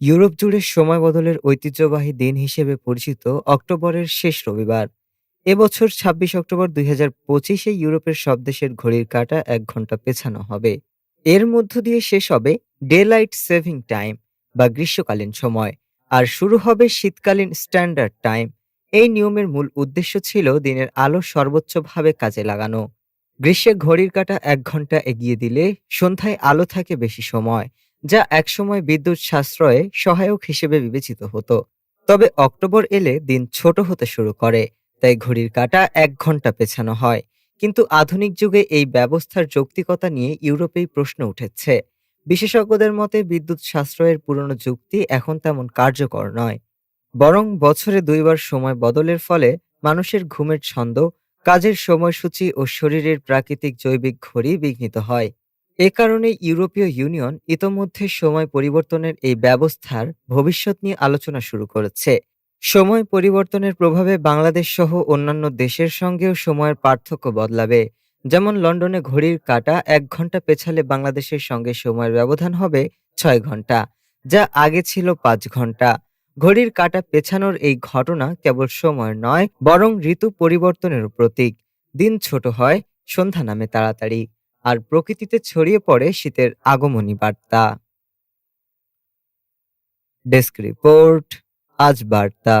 Europe জুড়ে সময় বদলের ঐতিহ্যবাহী দিন হিসেবে পরিচিত অক্টোবরের শেষ রবিবার। এবছর ছাব্বিশ অক্টোবর দুই হাজার পঁচিশে ইউরোপের সব দেশের ঘড়ির কাঁটা এক ঘণ্টা পেছানো হবে। এর মধ্য দিয়ে শেষ হবে ডে লাইট সেভিং টাইম বা গ্রীষ্মকালীন সময়, আর শুরু হবে শীতকালীন স্ট্যান্ডার্ড টাইম। এই নিয়মের মূল উদ্দেশ্য ছিল দিনের আলো সর্বোচ্চভাবে কাজে লাগানো। গ্রীষ্মে ঘড়ির কাঁটা এক ঘণ্টা এগিয়ে দিলে সন্ধ্যায় আলো থাকে বেশি সময় যা একসময় বিদ্যুৎ সাশ্রয়ে সহায়ক হিসেবে বিবেচিত হতো। তবে অক্টোবর এলে দিন ছোট হতে শুরু করে, তাই ঘড়ির কাঁটা এক ঘণ্টা পেছানো হয়। কিন্তু আধুনিক যুগে এই ব্যবস্থার যৌক্তিকতা নিয়ে ইউরোপেই প্রশ্ন উঠেছে। বিশেষজ্ঞদের মতে বিদ্যুৎ সাশ্রয়ের পুরনো যুক্তি এখন তেমন কার্যকর নয়। বরং বছরে দুইবার সময় বদলের ফলে মানুষের ঘুমের ছন্দ, কাজের সময়সূচি ও শরীরের প্রাকৃতিক জৈবিক ঘড়ি বিঘ্নিত হয়। এ কারণে ইউরোপীয় ইউনিয়ন ইতোমধ্যে সময় পরিবর্তনের এই ব্যবস্থার ভবিষ্যৎ নিয়ে আলোচনা শুরু করেছে। সময় পরিবর্তনের প্রভাবে বাংলাদেশ সহ অন্যান্য দেশের সঙ্গেও সময়ের পার্থক্য বদলাবে। যেমন লন্ডনে ঘড়ির কাটা এক ঘণ্টা পেছালে বাংলাদেশের সঙ্গে সময়ের ব্যবধান হবে ছয় ঘণ্টা যা আগে ছিল পাঁচ ঘণ্টা ঘড়ির কাঁটা পেছানোর এই ঘটনা কেবল সময় নয়, বরং ঋতু পরিবর্তনের প্রতীক। দিন ছোট হয়, সন্ধ্যা নামে তাড়াতাড়ি। আর প্রকৃতিতে ছড়িয়ে পড়ে শীতের আগমনী বার্তা। ডেস্ক রিপোর্ট আজ বার্তা।